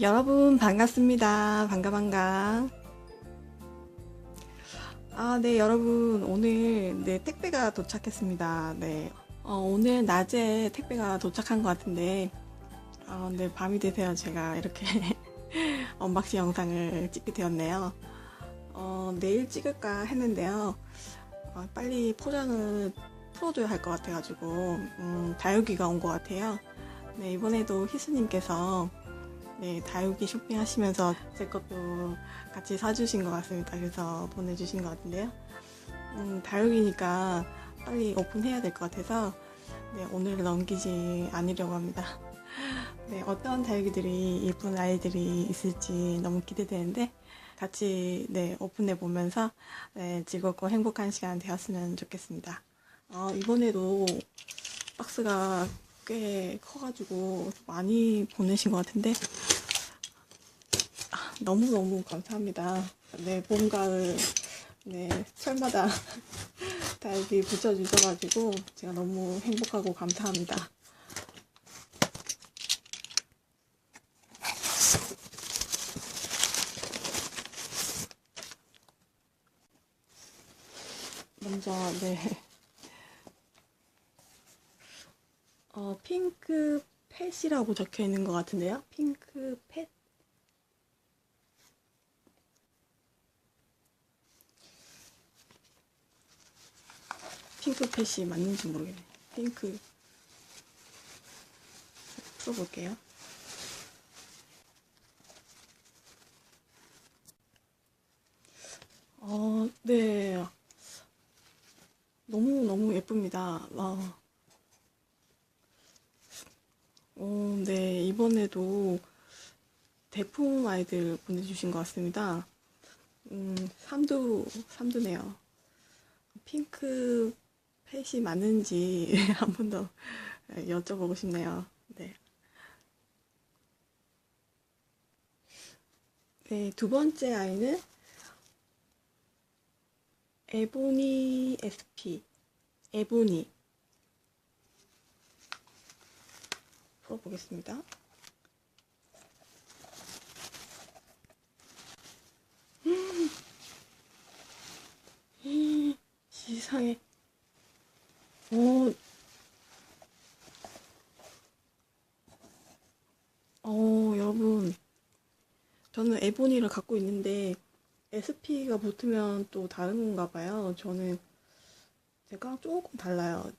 여러분 반갑습니다. 반가 반가. 아, 네, 여러분 오늘 네 택배가 도착했습니다. 네, 어, 오늘 낮에 택배가 도착한 것 같은데, 어, 네 밤이 되세요. 제가 이렇게 언박싱 영상을 찍게 되었네요. 어, 내일 찍을까 했는데요. 어, 빨리 포장을 풀어줘야 할 것 같아가지고 음, 다육이가 온 것 같아요. 네, 이번에도 희수님께서 네, 다육이 쇼핑하시면서 제 것도 같이 사주신 것 같습니다. 그래서 보내주신 것 같은데요. 음, 다육이니까 빨리 오픈해야 될 것 같아서 네, 오늘 넘기지 않으려고 합니다. 네, 어떤 다육이들이 예쁜 아이들이 있을지 너무 기대되는데 같이 네, 오픈해 보면서 네, 즐겁고 행복한 시간 되었으면 좋겠습니다. 어, 이번에도 박스가 꽤 커가지고 많이 보내신 것 같은데 아, 너무너무 감사합니다. 네, 봄, 가을, 네, 철마다 다 여기 붙여주셔가지고 제가 너무 행복하고 감사합니다. 먼저, 네. 어, 핑크 펫이라고 적혀 있는 것 같은데요? 핑크 펫? 핑크 펫이 맞는지 모르겠네. 핑크. 풀어볼게요. 어, 네. 너무너무 예쁩니다. 와. 어, 네. 이번에도 대풍 아이들 보내주신 것 같습니다. 음, 삼두, 삼두네요. 핑크 펫이 맞는지 한 번 더 여쭤보고 싶네요. 네. 네, 두 번째 아이는 에보니 SP. 에보니. 풀어보겠습니다. 세상에. 오, 어, 여러분. 저는 에보니를 갖고 있는데, SP가 붙으면 또 다른 건가 봐요. 저는, 제가 조금 달라요.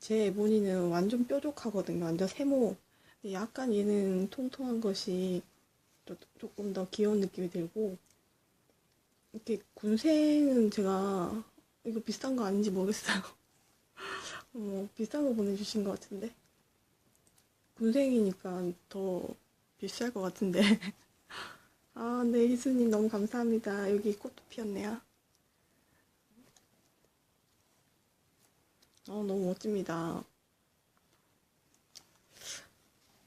제 에보니는 완전 뾰족하거든요. 완전 세모. 약간 얘는 통통한 것이 또 조금 더 귀여운 느낌이 들고, 이렇게 군생은 제가, 이거 비싼 거 아닌지 모르겠어요. 어, 비싼 거 보내주신 것 같은데. 군생이니까 더 비쌀 것 같은데. 아, 네, 희수님 너무 감사합니다. 여기 꽃도 피었네요. 어, 너무 멋집니다.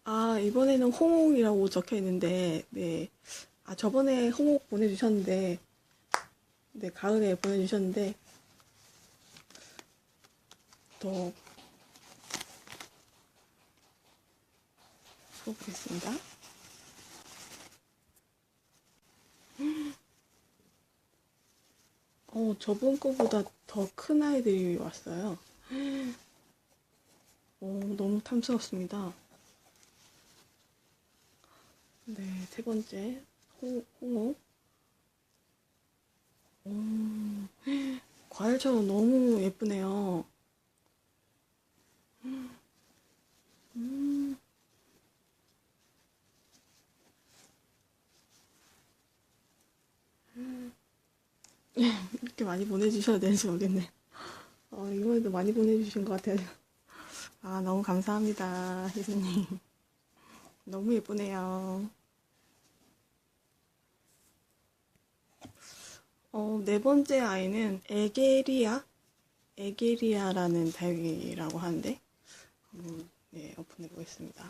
아, 이번에는 홍옥이라고 적혀 있는데, 네. 아, 저번에 홍옥 보내주셨는데, 네, 가을에 보내주셨는데, 더 풀어보겠습니다. 어, 저번 거보다 더 큰 아이들이 왔어요. 어, 너무 탐스럽습니다. 네, 세 번째, 홍, 홍어. 음, 과일처럼 너무 예쁘네요. 음. 이렇게 많이 보내주셔야 되는지 모르겠네. 어, 이번에도 많이 보내주신 것 같아요. 아, 너무 감사합니다, 희수님. 너무 예쁘네요. 어, 네 번째 아이는 에게리아? 에게리아라는 다육이라고 하는데, 한번, 네, 오픈해 보겠습니다.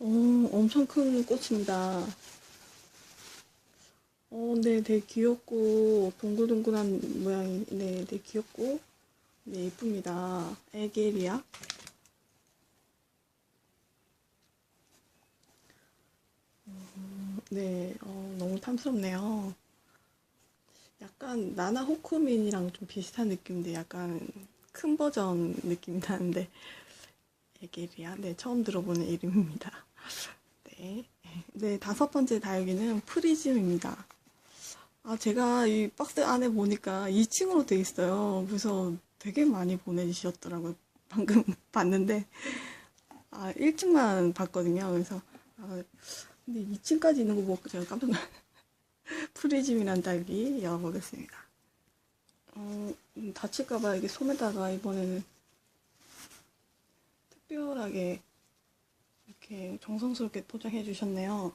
오, 엄청 큰 꽃입니다. 네, 되게 귀엽고 동글동글한 모양이 네, 되게 귀엽고 네, 예쁩니다. 에게리아 음, 네, 어, 너무 탐스럽네요. 약간 나나 호크민이랑 좀 비슷한 느낌인데 약간 큰 버전 느낌이 나는데 에게리아 네 처음 들어보는 이름입니다. 네, 네 다섯 번째 다육이는 프리즘입니다. 아 제가 이 박스 안에 보니까 2층으로 돼 있어요. 그래서 되게 많이 보내주셨더라고요. 방금 봤는데 아 1층만 봤거든요. 그래서 아, 근데 2층까지 있는 거 보고 제가 깜짝 놀랐어요. 프리즘이란 딸기 열어보겠습니다. 어, 음, 다칠까봐 이게 솜에다가 이번에는 특별하게 이렇게 정성스럽게 포장해 주셨네요.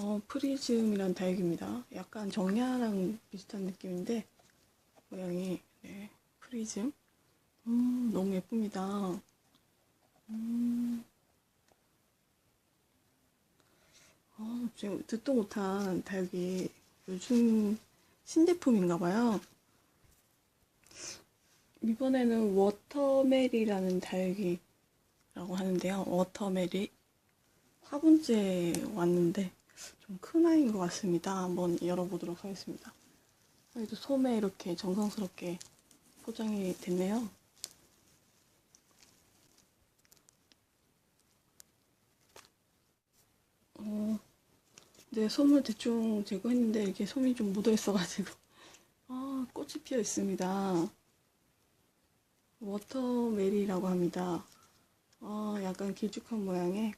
어, 프리즘이란 다육입니다. 약간 정야랑 비슷한 느낌인데 모양이 네, 프리즘. 음, 너무 예쁩니다. 음. 아, 지금 듣도 못한 다육이 요즘 신제품인가 봐요. 이번에는 워터메리라는 다육이라고 하는데요. 워터메리 화분째 왔는데 좀 큰 아이인 것 같습니다. 한번 열어보도록 하겠습니다. 여기도 솜에 이렇게 정성스럽게 포장이 됐네요. 어, 네, 솜을 대충 제거했는데 이게 솜이 좀 묻어 있어가지고 아, 꽃이 피어 있습니다. 워터메리라고 합니다. 아, 약간 길쭉한 모양의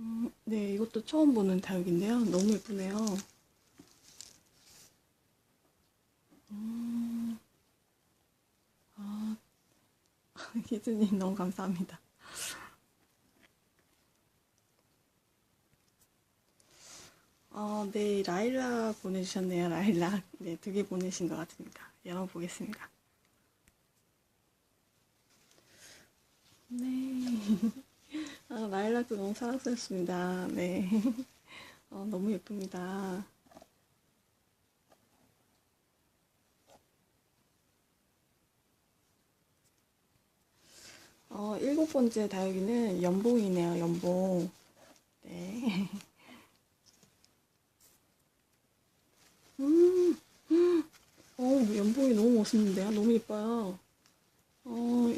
음, 네, 이것도 처음 보는 다육인데요. 너무 예쁘네요. 음, 아, 기즈님 너무 감사합니다. 어, 네, 라일락 보내주셨네요. 라일락. 네, 두 개 보내신 것 같습니다. 열어보겠습니다. 네. 아, 라일락도 너무 사랑스럽습니다. 네. 어, 너무 예쁩니다. 어, 일곱 번째 다육이는 연봉이네요, 연봉. 네. 음, 어, 연봉이 너무 멋있는데요? 너무 예뻐요. 어,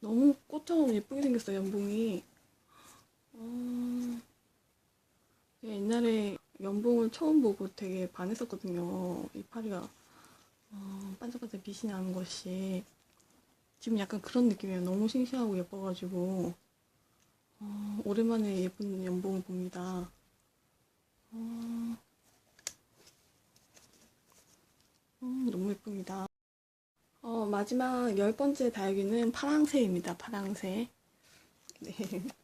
너무 꽃처럼 예쁘게 생겼어요, 연봉이. 어, 제가 옛날에 연봉을 처음 보고 되게 반했었거든요. 이파리가 어, 반짝반짝 빛이 나는 것이. 지금 약간 그런 느낌이에요. 너무 싱싱하고 예뻐가지고. 어, 오랜만에 예쁜 연봉을 봅니다. 어, 음, 너무 예쁩니다. 어, 마지막 열 번째 다육이는 파랑새입니다. 파랑새. 네.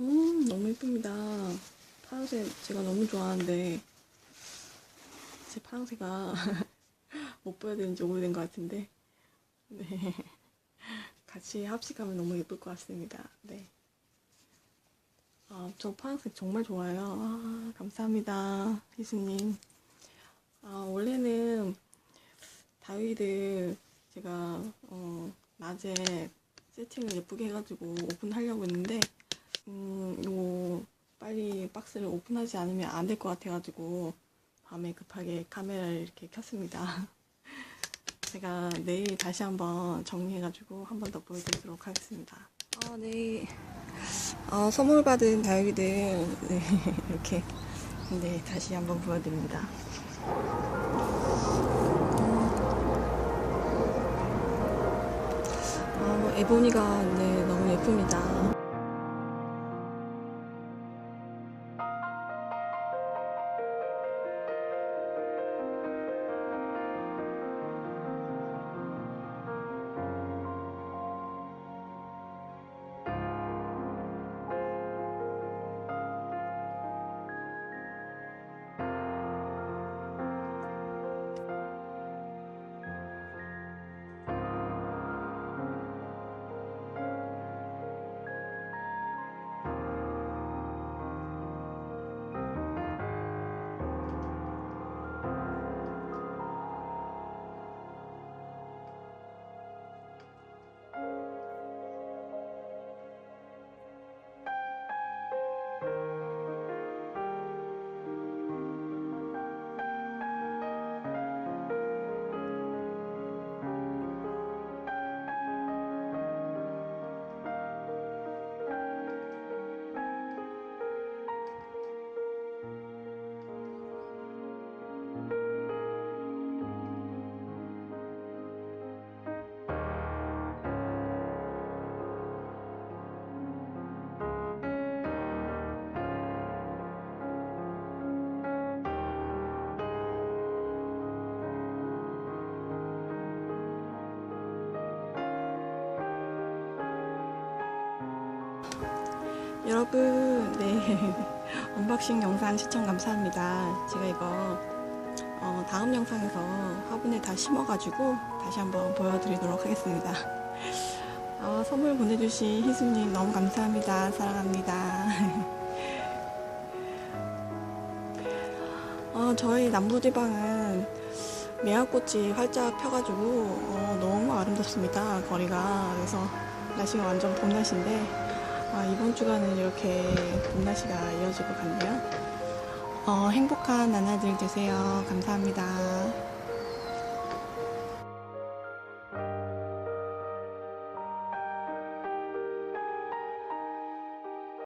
음, 너무 예쁩니다. 파랑새 제가 너무 좋아하는데, 제 파랑새가 못 보여드린 지 오래된 것 같은데, 네. 같이 합식하면 너무 예쁠 것 같습니다. 네. 아, 저 파란색 정말 좋아요. 아, 감사합니다. 희수님. 아, 원래는 다위들 제가, 어, 낮에 세팅을 예쁘게 해가지고 오픈하려고 했는데, 음, 이거 빨리 박스를 오픈하지 않으면 안 될 것 같아가지고, 밤에 급하게 카메라를 이렇게 켰습니다. 제가 내일 다시 한번 정리해가지고 한 번 더 보여드리도록 하겠습니다. 아, 네. 어, 선물 받은 다육이들 네, 이렇게 네 다시 한번 보여드립니다. 아, 뭐 에보니가 네 너무 예쁩니다. 여러분, 네. 언박싱 영상 시청 감사합니다. 제가 이거 어, 다음 영상에서 화분에 다 심어가지고 다시 한번 보여드리도록 하겠습니다. 어, 선물 보내주신 희수님 너무 감사합니다. 사랑합니다. 어, 저희 남부지방은 매화꽃이 활짝 펴가지고 어, 너무 아름답습니다. 거리가 그래서 날씨가 완전 봄 날씨인데 아, 이번 주간은 이렇게 봄 날씨가 이어질 것 같네요. 어, 행복한 나날들 되세요. 감사합니다.